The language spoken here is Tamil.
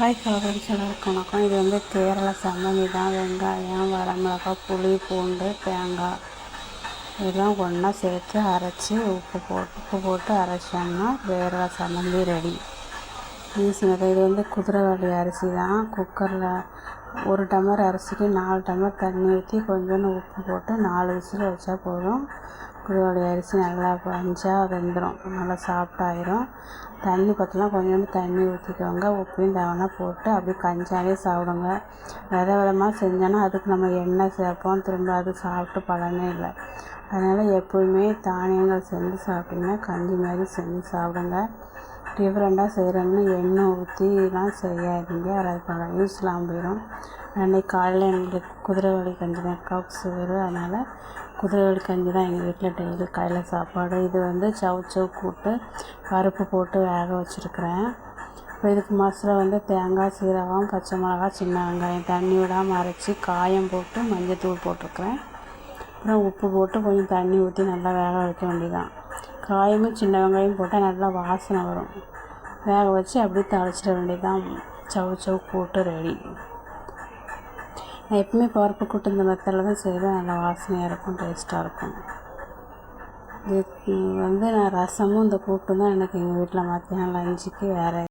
ஹாய் ஃப்ரெண்ட்ஸ் எல்லாருக்கும் வணக்கம் இது வந்து கேரள சம்மந்தி தான். வெங்காயம் வரமிளகா புளி பூண்டு தேங்காய். இதெல்லாம் ஒன்றா சேர்த்து அரைச்சி உப்பு போட்டு உப்பு போட்டு அரைச்சோம்னா கேரள சம்மந்தி ரெடி ஈஸிங்க இது வந்து குதிரைவாலி அரிசி தான். குக்கரில் ஒரு டம்ளர் அரிசிக்கு நாலு டம்ளர் தண்ணி ஊற்றி கொஞ்சோண்டு உப்பு போட்டு நாலு விசில் வச்சா போதும். குதிரைவாலி அரிசி நல்லா பஞ்சாக வெந்துடும் நல்லா சாஃப்டாயிரும் தண்ணி பற்றலாம் கொஞ்சோண்டு தண்ணி ஊற்றிக்கோங்க உப்பையும் தேவைன்னா போட்டு அப்படியே கஞ்சாவே சாப்பிடுங்க. வித விதமாக செஞ்சோன்னா அதுக்கு நம்ம எண்ணெய் சேர்ப்போம். திரும்ப அது சாப்பிட்டு பலனே இல்லை. அதனால் எப்போதுமே தானியங்கள் செஞ்சு சாப்பிடுங்க. கஞ்சி மாதிரி செஞ்சு சாப்பிடுங்க. டிஃப்ரெண்ட்டாக செய்கிறாங்கன்னா எண்ணெய் ஊற்றிலாம் செய்யாதீங்க. அது யூஸ்லாம் போயிடும் அன்றைக்கி காலையில் எங்களுக்கு குதிரைவாலி கஞ்சி தான் கப்ஸ் வரும் அதனால் குதிரைவாலி கஞ்சி தான் எங்கள் வீட்டில் டெய்லி காலையில் சாப்பாடு. இது வந்து சவுச்சவு கூட்டு பருப்பு போட்டு வேக வச்சுருக்குறேன். இப்போ இதுக்கு மசாலா வந்து தேங்காய் சீரகம் பச்சை மிளகா சின்ன வெங்காயம் தண்ணி விடாமல் அரைச்சி காயம் போட்டு மஞ்சத்தூள் போட்டிருக்கிறேன். அப்புறம் உப்பு போட்டு கொஞ்சம் தண்ணி ஊற்றி நல்லா வேக வைக்க வேண்டியதான் காயமும் சின்ன வெங்காயம் போட்டால் நல்லா வாசனை வரும். வேக வச்சு அப்படியே தாளிச்சிட வேண்டியதான் சவு சவு கூட்டு ரெடி நான் எப்பவுமே பருப்பு கூட்டு இந்த மெத்தடில் தான் செய்வேன். நல்லா வாசனையாக இருக்கும் டேஸ்ட்டாக இருக்கும். இது வந்து நான் ரசமும் இந்த கூட்டும் தான் எனக்கு எங்கள் வீட்டில் மத்தியானம் லஞ்சுக்கு வேறு